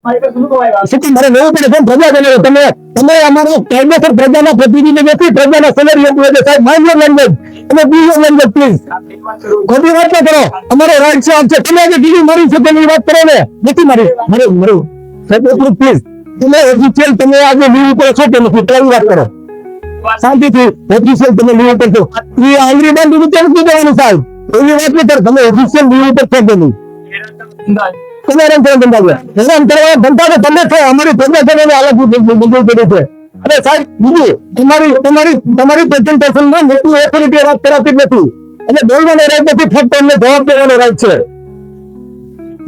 શું મારે લેવું પડે કેમ પ્રજાજનો તમે તમે અમારો કાયદેસર પ્રજાના પ્રતિનિધિ નથી પ્રજાના સલરી આપો એટલે સાહેબ માઇન્ડ લેંગ્વેજ અને બીજો લેંગ્વેજ પ્લીઝ ખોટી વાત ના કરો. અમારો રાઈટ છે આમ તમે આજે બીજું મારી છે વાત કરો ને. નથી મારી મારું મારું. સાહેબ એટલું પ્લીઝ તમે ઓફિશિયલ તમે આજે લીવ ઉપર છો કે નથી? તેની વાત કરો. શાંતિથી ઓફિશિયલ તમે લીવ ઉપર છો. એ આંગળી બંધ તેમ શું દેવાનું સાહેબ. એવી વાત નહીં કરો તમે ઓફિશિયલ લીવ ઉપર છો કે નહીં? ધંધા છે હેરાન કરવા ધંધા અમારી પ્રજા છે અને સાહેબ, બીજું, તમારી તમારી તમારી પ્રેઝન્ટેશન મોટું ઓથોરિટી વાત કરાતી નથી. અને બોલવાનો રાઈટ નથી, ફક્ત અમને જવાબ દેવાનો રાઈટ છે.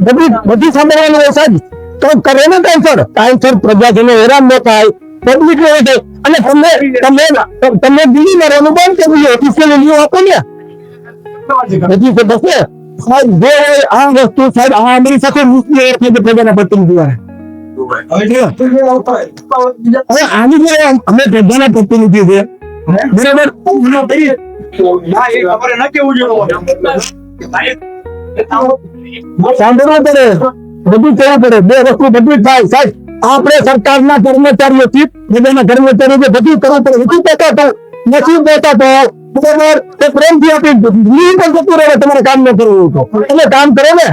બધી બધી સાંભળવાનું હોય સાહેબ. તો કરે ને ટાઈમસર? ટાઈમસર પ્રજાજનો હેરાન ન થાય. પબ્લિક ને હોય અને તમે તમે તમે દિલ્હી મારવાનું ને. સાહેબ જે આ વસ્તુ, સાહેબ બધું કહેવું પડે. બે વસ્તુ બધું થાય. સાહેબ, આપણે સરકારના કર્મચારીઓ થી પ્રજાના કર્મચારીઓ બધું કરવું પડે. બધું બેઠા નથી બેઠા તો બરોબર? તો પ્રેમથી આપણી લીહ પણ જતું રહે તમારે કામ ન કરવું તો. એટલે કામ કરો ને.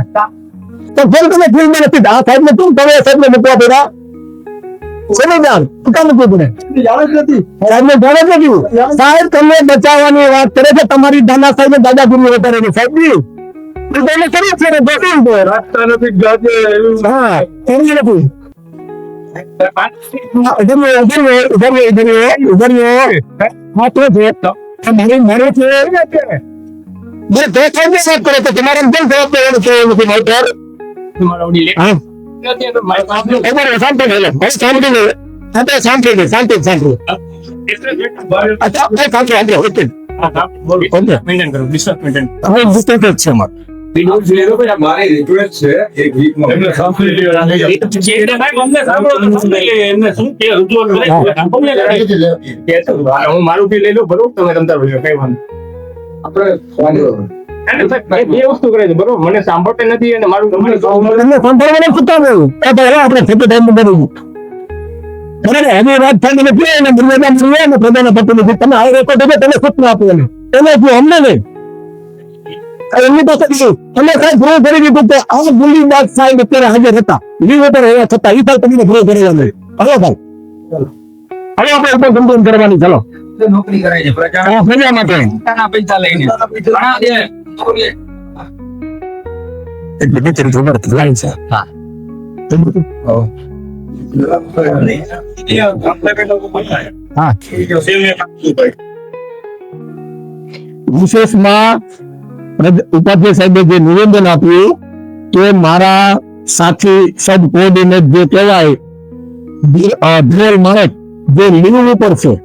તો ફેર તમે ફિલ્ડમાં નથી. આ સાહેબને તું તમે સાહેબને મૂકવા પેલા સમજદાર પોતાનું કીધું ને સાહેબને જાણે જ નથી. સાહેબ તમને બચાવવાની વાત કરે છે. તમારી નાના સાહેબ દાદાગીરી વધારે છે. સાહેબની તમે કરી છે? ને બસી તો રાખતા નથી ગાજે હા એની નથી ઉધર ઉધર ઉધર ઉધર ઉધર હા તો છે. મારી મારી છે. મને દેખાય નહીં સાહેબ કરે તો તમારે કેમ જવાબ દેવાનું છે? નથી મારી પર શાંતિ શાંતિ શાંતિ મારે રિક્વેસ્ટ છે એક વીકમાં એમને સાંભળી મારું બી લઈ લઉં બરોબર તમે તમ તારું સાંભળતા નથી અને મારું સાંભળવાનું આપણે ફેટો ટાઈમ વાત થાય તમે પીએ ને દુર્વેદન તમે આવો તમે સ્વપ્ન આપો એને. જો અમને નહીં? એમની પાસે અમે સાહેબ પ્રૂવ કરી દીધું કે આ દિલ્હી સાહેબ અત્યારે હાજર હતા. લીવ રહ્યા છતાં એ સાહેબ તમને પ્રૂવ કરી અમે ભાઈ હવે આપણે ઉપર ગંભીર કરવાની. ચાલો. નોકરી કરાય છે પ્રજા. પ્રજા માટે. પૈસા લઈને. ઘણા જે નોકરી. ખબર લાઈન છે. હા. હા. વિશેષમાં ઉપાધ્યક્ષ સાહેબે જે નિવેદન આપ્યું કે મારા સાથી સબ કોઓર્ડિનેટ જે કહેવાય ધીર- માણેક જે લીવ ઉપર છે,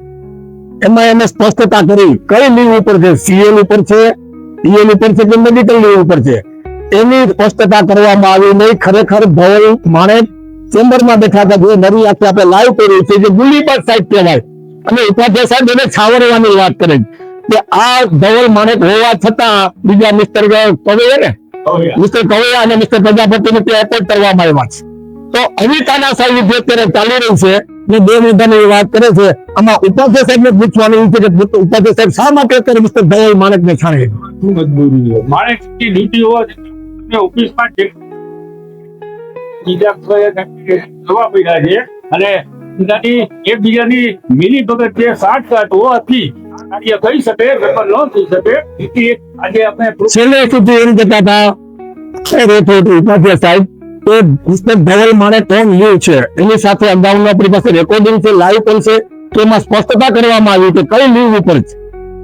એમાં એને સ્પષ્ટતા કરી. કઈ લીવ ઉપર છે? સીએલ ઉપર છે. પીએલ ઉપર છે કે મેડિકલ લીવ ઉપર છે? એની સ્પષ્ટતા કરવામાં આવી નહીં. ખરેખર ધવલ માણેક ચેમ્બરમાં બેઠા હતા. જે નરી આખી આપણે લાઈવ કર્યું છે, જે ગુલીબાગ સાહેબ કહેવાય. અને ઉપાધ્યાય સાહેબ એને છાવરવાની વાત કરે. છે કે આ ધવલ માણેક હોવા છતાં બીજા મિસ્ટર કવે ને મિસ્ટર કવૈયા અને મિસ્ટર પ્રજાપતિને ત્યાં એપોર્ટ કરવામાં આવ્યા છે. તો તાનાશાહી જે અત્યારે ચાલી રહી છે ને બે મુદ્દાની વાત કરે છે. આમાં ઉપાધ્યાય સાહેબને પૂછવાનું છે કે ઉપાધ્યાય સાહેબ શા માટે અત્યારે મિસ્ટર ધવલ માણેકને છાણે માણસની ડ્યુટી હોવા ઓફિસમાં જવા પડ્યા છે. અને એકબીજાની મિલી ભગત જે સાઠગાંઠ હોવાથી આ કાર્ય થઈ શકે પેપર ન થઈ શકે. આજે આપણે છેલ્લે સુધી એમ કહેતા હતા એ ઉપાધ્યાય સાહેબ. કે મિસ્ટર ધવલ માણે કોણ લીવ છે? એની સાથે અગાઉનું આપણી પાસે રેકોર્ડિંગ છે લાઈવ પણ છે. તો એમાં સ્પષ્ટતા કરવામાં આવી કે કઈ લીવ ઉપર છે?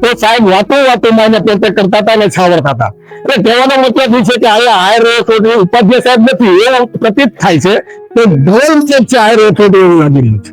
તો સાહેબ વાતો વાતોમાં એને પેપર કરતા હતા અને છાવરતા હતા. એટલે કહેવાનો મતલબ એ છે કે આ હાયર ઓથોરિટી ઉપાધ્યાય સાહેબ નથી એ પ્રતીત થાય છે. તો ધવલ જે છે હાયર ઓથોરિટી એવું લાગી રહ્યું છે.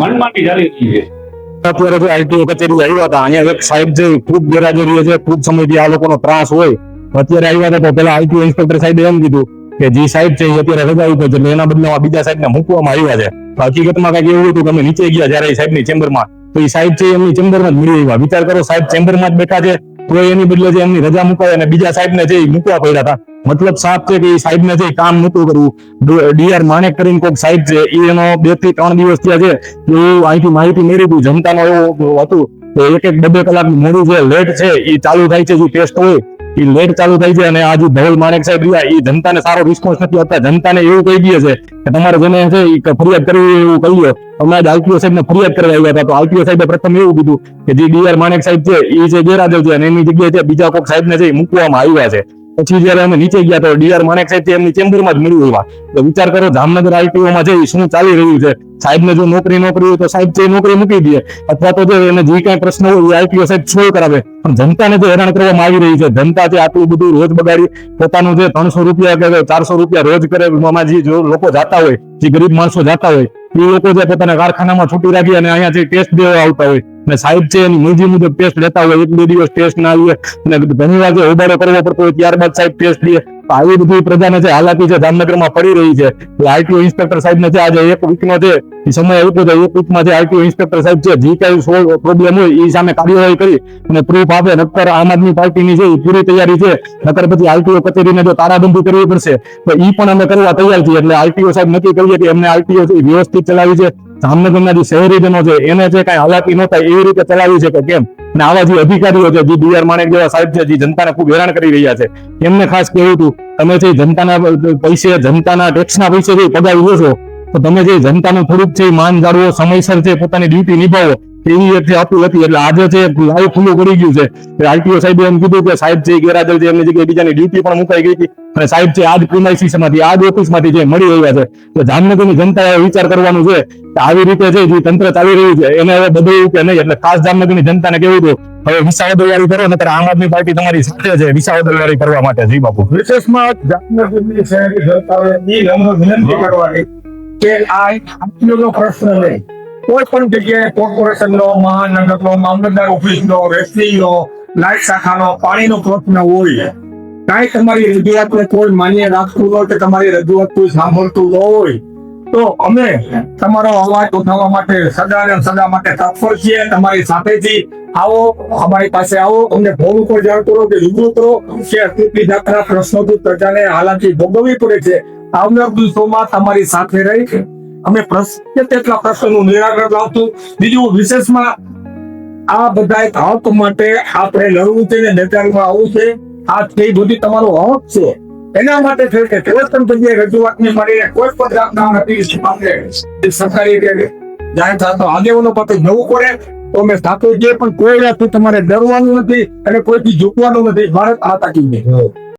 મનમાંથી ચાલી છે અત્યારે તો આઈટીઓ કચેરી આવ્યા હતા. અહીંયા એક સાહેબ જે ખૂબ ગેરહાજરી છે, ખૂબ સમયથી આ લોકોનો ત્રાસ હોય, અત્યારે આવ્યા હતા તો પેલા આઈટીઓ ઇન્સ્પેક્ટર સાહેબે એમ કીધું કે જે સાહેબ છે અત્યારે રજા ઉપર છે એના બદલામાં બીજા સાહેબને મૂકવામાં આવ્યા છે. હકીકતમાં કંઈક એવું હતું કે અમે નીચે ગયા જયારે સાહેબની ચેમ્બરમાં, તો એ સાહેબ છે એમની ચેમ્બરમાં જ મળી આવ્યા. વિચાર કરો, સાહેબ ચેમ્બરમાં જ બેઠા છે, તો એની બદલે જે એમની રજા મુકાય અને બીજા સાહેબને જે ઈ મૂકવા પડ્યા હતા મતલબ સાફ છે કે એ સાહેબ ને જે કામ નતું કરવું. ડીઆર માણેક કરીને કોઈક સાહેબ છે એ એનો બેથી ત્રણ દિવસ થયા છે એવું અહીંથી માહિતી મેળવી હતી જનતાનો એવું હતું કે એક એક બે બે કલાક મોડું છે લેટ છે એ ચાલુ થાય છે, જે ટેસ્ટ હોય એ લેટ ચાલુ થાય છે, અને આજે જે ધવલ માણેક સાહેબ રહ્યા એ જનતાને સારો રિસ્પોન્સ નથી આપતા. જનતાને એવું કહી દે છે કે તમારે જેને છે એ ફરિયાદ કરવી એવું કહીએ લો અમે આજ આલપીઓ સાહેબ ને ફરિયાદ કરવા આવ્યા હતા, તો આલપીઓ સાહેબે પ્રથમ એવું કીધું કે જે ડીઆર માણેક સાહેબ છે એ જે ગેરહાજર છે અને એની જગ્યાએ છે, બીજા કોઈક સાહેબ ને છે એ મૂકવામાં આવ્યા છે. પછી જયારે અમે નીચે ગયા તો ડીઆર માણેક સાહેબ એમની ચેમ્બરમાં જ મળ્યું એવા. તો વિચાર કરો જામનગર આઈટીઓમાં છે શું ચાલી રહ્યું છે? સાહેબ ને જો નોકરી નોકરી હોય તો સાહેબ જે નોકરી મૂકી દે. અથવા તો જો એને જે કઈ પ્રશ્ન હોય એ આઈટીઓ સાહેબ સોલ્વ કરાવે. પણ જનતાને જે હેરાન કરવામાં આવી રહી છે. જનતા જે આટલું બધું રોજ બગાડી, પોતાનું જે ત્રણસો રૂપિયા કે ચારસો રૂપિયા રોજ કરે જે જો લોકો જાતા હોય, જે ગરીબ માણસો જાતા હોય, એ લોકો જે પોતાના કારખાનામાં છૂટી રાખી અને અહીંયા જે ટેસ્ટ દેવા આવતા હોય અને સાહેબ છે એની મરજી મુજબ ટેસ્ટ લેતા હોય, એક બે દિવસ ટેસ્ટ ના આવે અને ઘણી વાર હોબાળો કરવો પડતો હોય, ત્યારબાદ સાહેબ ટેસ્ટ લે તો આવી બધી પ્રજાને જે હાલાકી છે, જામનગરમાં પડી રહી છે. આરટીઓ ઇન્સ્પેક્ટર સાહેબ ને છે આજે એક વીકનો છે એ સમય આપ્યો છે, એક વીકમાં જે આરટીઓ ઇન્સ્પેક્ટર સાહેબ છે જે કઈ પ્રોબ્લેમ હોય એ સામે કાર્યવાહી કરી અને પ્રૂફ આપે. નક્કર આમ આદમી પાર્ટીની છે એ પૂરી તૈયારી છે નક્કર પછી આરટીઓ કચેરીને જો તારાબંધી કરવી પડશે, તો એ પણ અમે કરવા તૈયાર છીએ. એટલે આરટીઓ સાહેબ નક્કી કરીએ કે એમને આરટીઓ વ્યવસ્થિત ચલાવી છે. જામનગરના જે શહેરીજનો છે, એને જે કઈ હાલાકી ન થાય એવી રીતે ચલાવી છે કે કેમ? અને આવા જે અધિકારીઓ છે, જે ડીઆર માણેક જેવા સાહેબ છે, જે જનતાને ખૂબ હેરાન કરી રહ્યા છે, એમને ખાસ કહેવું હતું તમે જે જનતાના પૈસે, જનતાના ટેક્સના પૈસે જે પગાર લો છો, તો તમે જે જનતાનું થોડુંક છે માન જાળવો, સમયસર છે પોતાની ડ્યુટી નિભાવો એવી એક આપતું નથી, એટલે આજે છે લાઈવ ખુલ્લું કરી ગયું છે આરટીઓ સાહેબે એમ કીધું કે સાહેબ છે ગેરહાજર છે, એમની જગ્યાએ બીજાની ડ્યુટી પણ મુકાઈ ગઈ હતી. અને સાહેબ છે આજ પ્રિમાઇસીસમાંથી આજ ઓફિસમાંથી જે મળી રહ્યા છે, તો જામનગરની જનતાએ વિચાર કરવાનું છે કે આવી રીતે છે જે તંત્ર ચાલી રહ્યું છે, એને હવે બદલવું કે નહીં, એટલે ખાસ જામનગરની જનતાને કેવું હતું હવે વિસાવદરવાળી કરો નતર આમ આદમી પાર્ટી તમારી સાથે છે વિસાવદરવાળી કરવા માટે જી બાપુ. વિશેષમાં જામનગરની શહેરી જનતાએ વિનંતી કરવાની કે આ આટલો પ્રશ્ન નહીં. કોઈ પણ જગ્યાએ કોર્પોરેશનનો, મહાનગરનો, મામલતદાર ઓફિસનો રેસ્ટરીનો લાઇટ શાખાનો પાણીનો પ્રશ્ન હોય, કાંઈ તમારી રજૂઆતને કોઈ માન્ય રાખતું હોય કે તમારી રજૂઆત કોઈ સાંભળતું ન હોય, તો અમે તમારો અવાજ ઉઠાવવા માટે સદા ને સદા માટે તત્પર છીએ. તમારી સાથેથી આવો, અમારી પાસે આવો. અમને ફોન ઉપર જાણ કરો કે રૂબરૂ કરો. કે કેટલી દાખલા પ્રશ્નો પ્રજાને હાલાકી ભોગવવી પડે છે. આવનાર દિવસોમાં તમારી સાથે રહી અમે પ્રશ્ન તેટલા પ્રશ્નનું નિરાકરણ લાવતું બીજું વિશેષમાં આ બધા હક માટે આપણે લડવું છે ને નેતાલમાં આવવું છે. આ તે બધી તમારો હક છે. એના માટે છે કે પ્રવર્તન જગ્યાએ રજૂઆતને મળીને કોઈ પણ જાતના નથી આપણે સરકારી જાહેર થતો આગેવાનો પાસે જવું પડે. તો અમે સાથે જે પણ કોઈ તમારે ડરવાનું નથી અને કોઈથી ઝૂકવાનું નથી. ભારત આ તાકી જય.